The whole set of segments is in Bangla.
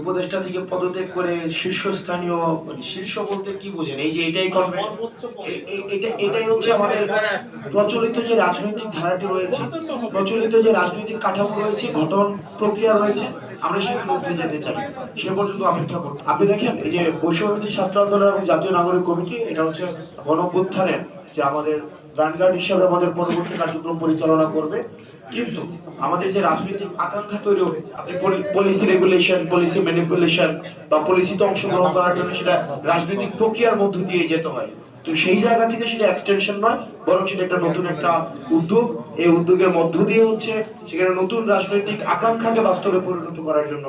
উপদেষ্টা থেকে পদত্যাগ করে শীর্ষস্থানীয় মানে শীর্ষ বলতে কি বোঝেন? এই যে এটাই এটাই হচ্ছে আমাদের প্রচলিত যে রাজনৈতিক ধারাটি রয়েছে প্রচলিত যে রাজনৈতিক কাঠামো রয়েছে গঠন প্রক্রিয়া রয়েছে আমরা সেটার মধ্যে যেতে চাই। সে পর্যন্ত অপেক্ষা করতে আপনি দেখেন এই যে বৈষম্যবিধি ছাত্র আন্দোলন এবং জাতীয় নাগরিক কমিটি এটা হচ্ছে গণঅভ্যুত্থানের যে আমাদের গার্ড হিসাবে আমাদের পরবর্তী কার্যক্রম পরিচালনা করবে। কিন্তু আমাদের যে রাজনৈতিক আকাঙ্ক্ষা তৈরি হয়েছে আপনি পলিসি রেগুলেশন পলিসি ম্যানিপুলেশন বা পলিসিতে অংশগ্রহণ করার জন্য সেটা রাজনৈতিক প্রক্রিয়ার মধ্য দিয়ে যেতে হয়। তো সেই জায়গা থেকে সেটা এক্সটেনশন নয় বরং সেটা একটা নতুন একটা উদ্যোগ। এই উদ্যোগের মধ্য দিয়ে হচ্ছে সেখানে নতুন রাজনৈতিক আকাঙ্ক্ষাকে বাস্তবে পরিণত করার জন্য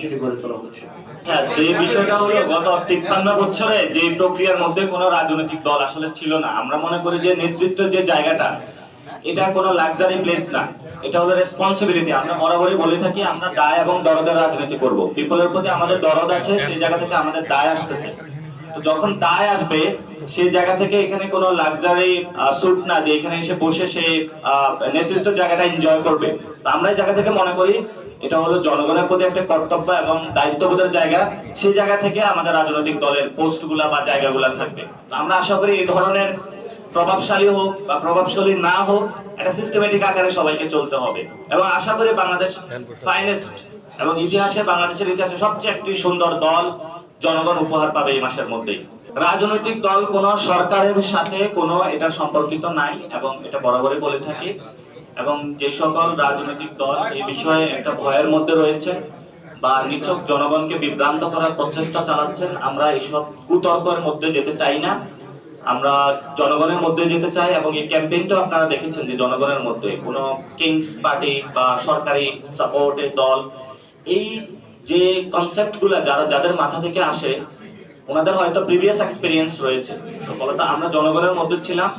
সেটি গড়ে তোলা হচ্ছে। হ্যাঁ, যে বিষয়টা হলো গত তিপ্পান্ন বছরে যে প্রক্রিয়ার মধ্যে কোনো রাজনৈতিক দল আসলে ছিল না। আমরা মনে করি যে নেতৃত্বের যে জায়গাটা এটা কোনো লাক্সারি প্লেস না। এটা হলো রেসপন্সিবিলিটি আমরা বরাবরই বলে থাকি আমরা দায় এবং দরদের রাজনীতি করব। পিপলের প্রতি আমাদের দরদ আছে সেই জায়গা থেকে আমাদের দায় আসতেছে। তো যখন দায় আসবে সেই জায়গা থেকে এখানে কোনো লাক্সারি স্যুট না যে এখানে এসে বসে সে আহ, নেতৃত্বের জায়গাটা এনজয় করবে। তো আমরা এই জায়গা থেকে মনে করি এটা হলো জনগণের প্রতি একটা কর্তব্য এবং দায়িত্ববোধের জায়গা। সেই জায়গা থেকে আমাদের রাজনৈতিক দলের পোস্টগুলা বা জায়গাগুলা থাকবে। তো আমরা আশা করি এই ধরনের প্রভাবশালী হোক বা প্রভাবশালী না হোক একটা সিস্টেমেটিক আকারে সবাইকে চলতে হবে। এবং আশা করি বাংলাদেশ ফাইনেস্ট এবং ইতিহাসে বাংলাদেশের ইতিহাসে সবচেয়ে একটি সুন্দর দল জনগণ উপহার পাবে এই মাসের মধ্যেই। রাজনৈতিক দল কোন সরকারের সাথে কোনো এটা সম্পর্কিত নাই এবং এটা বরাবরই বলে থাকি। এবং যে সকল রাজনৈতিক দল এই বিষয়ে একটা ভয়ের মধ্যে রয়েছে বা নিছক জনগণকে বিভ্রান্ত করার প্রচেষ্টা চালাচ্ছেন, আমরা এইসব কুতর্কের মধ্যে যেতে চাই না। আমরা জনগণের মধ্যে যেতে চাই এবং এই ক্যাম্পেইনটা আপনারা দেখেছেন যে জনগণের মধ্যে কোনো কিংস পার্টি বা সরকারি সাপোর্টের দল এই যে কনসেপ্টগুলো যারা যাদের মাথা থেকে আসে, ওনাদের হয়তো প্রিভিয়াস এক্সপিরিয়েন্স রয়েছে। তো আমরা জনগণের মধ্যে ছিলাম,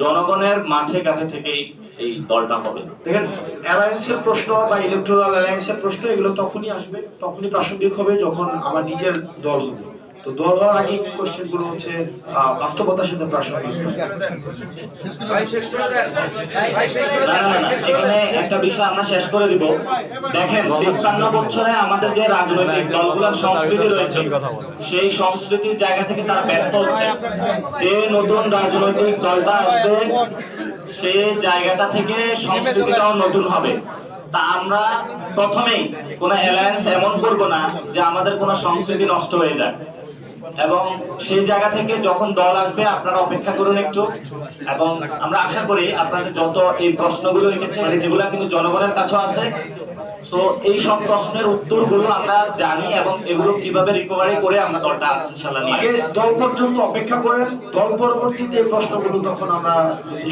জনগণের মাঠে ঘাটে থেকেই এই দলটা হবে। দেখেন অ্যালায়েন্সের প্রশ্ন বা ইলেকট্রাল অ্যালায়েন্সের প্রশ্ন, এগুলো তখনই আসবে, তখনই প্রাসঙ্গিক হবে যখন আমার নিজের দল হবে। তো হওয়ার আগে কোশ্চেনগুলো হচ্ছে বাস্তবতার সাথে প্রাসঙ্গিক। এখানে একটা বিষয় আমরা শেষ করে দিব। দেখেন তিপ্পান্ন বছরে আমাদের যে রাজনৈতিক দলগুলোর সংস্কৃতি রয়েছে সেই সংস্কৃতির জায়গা থেকে তারা ব্যর্থ হচ্ছে। যে নতুন রাজনৈতিক দলটা আসবে সে জায়গাটা থেকে সংস্কৃতিটাও নতুন হবে। তা আমরা প্রথমেই কোনো অ্যালায়েন্স এমন করব না যে আমাদের কোনো সংস্কৃতি নষ্ট হয়ে যায় এবং সেই জায়গা থেকে যখন দল আসবে আপনারা অপেক্ষা করুন একটু। এবং আমরা আশা করি আপনাদের যত এই প্রশ্নগুলো এসেছে এগুলো কিন্তু জনগণের কাছেও আছে। সো এই সব প্রশ্নের উত্তরগুলো আমরা জানি এবং এগুলো কীভাবে রিকভারি করে আমরা দলটা ইনশাল্লাহ নিয়ে আগে দল পর্যন্ত অপেক্ষা করেন দল পরবর্তীতে এই প্রশ্নগুলো তখন আমরা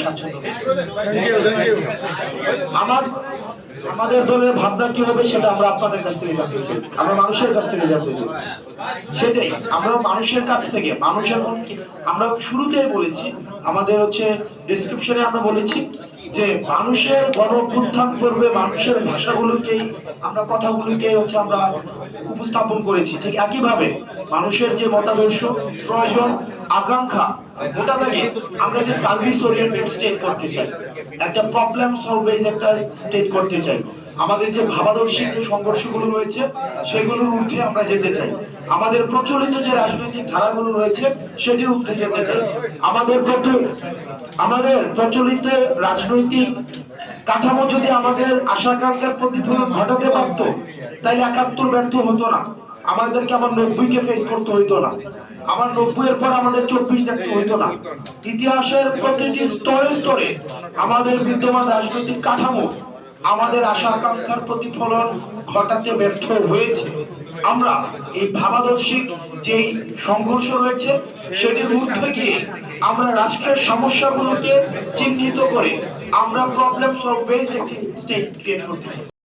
স্বাচ্ছন্দ্য আমার আমাদের দলের ভাবনা কি হবে সেটা আমরা আপনাদের কাছ থেকে জানতে চাই। আমরা মানুষের কাছ থেকে জানতে চাই। সেটাই, আমরা মানুষের কাছ থেকে, মানুষ এখন আমরা শুরুতেই বলেছি, আমাদের হচ্ছে ডেসক্রিপশনে আমরা বলেছি যে মানুষের গণ অভ্যুত্থান করবে মানুষের ভাষাগুলোকেই, আমরা কথাগুলোকে হচ্ছে আমরা উপস্থাপন করেছি। ঠিক একইভাবে মানুষের যে মতাদর্শ, প্রয়োজন, আকাঙ্ক্ষা আমরা যে সার্ভিস ওরিয়েন্টেড স্টেট করতে চাই, একটা প্রবলেম সলভেজ একটা স্টেট করতে চাই। আমাদের যে যে সংঘর্ষগুলো রয়েছে, সেগুলোর ঊর্ধ্বে আমরা যেতে চাই। আমাদের প্রচলিত যে রাজনৈতিক ধারাগুলো রয়েছে, সেটির ঊর্ধ্বে যেতে চাই। আমাদের আমাদের প্রচলিত রাজনৈতিক কাঠামো যদি আমাদের আশা প্রতিফলন ঘটাতে পারত তাহলে একাত্তর ব্যর্থ হতো না। আমাদেরকে আমার নব্বইকে ফেস করতে হইতো না। আমার নব্বই এর পর আমাদের চব্বিশ দেখতে হইতো না। ইতিহাসের প্রতিটি স্তরে স্তরে আমাদের বিদ্যমান রাজনৈতিক কাঠামো, আমাদের আশা আকাঙ্ক্ষার প্রতিফলন ঘটাতে ব্যর্থ হয়েছে। আমরা এই ভাবাদর্শিক যেই সংঘর্ষ রয়েছে, সেটির ঊর্ধ্বে গিয়ে আমরা রাষ্ট্রের সমস্যাগুলোকে চিহ্নিত করে আমরা প্রবলেম সলভ বেস একটি স্টেট ক্রিয়েট করতে চাই।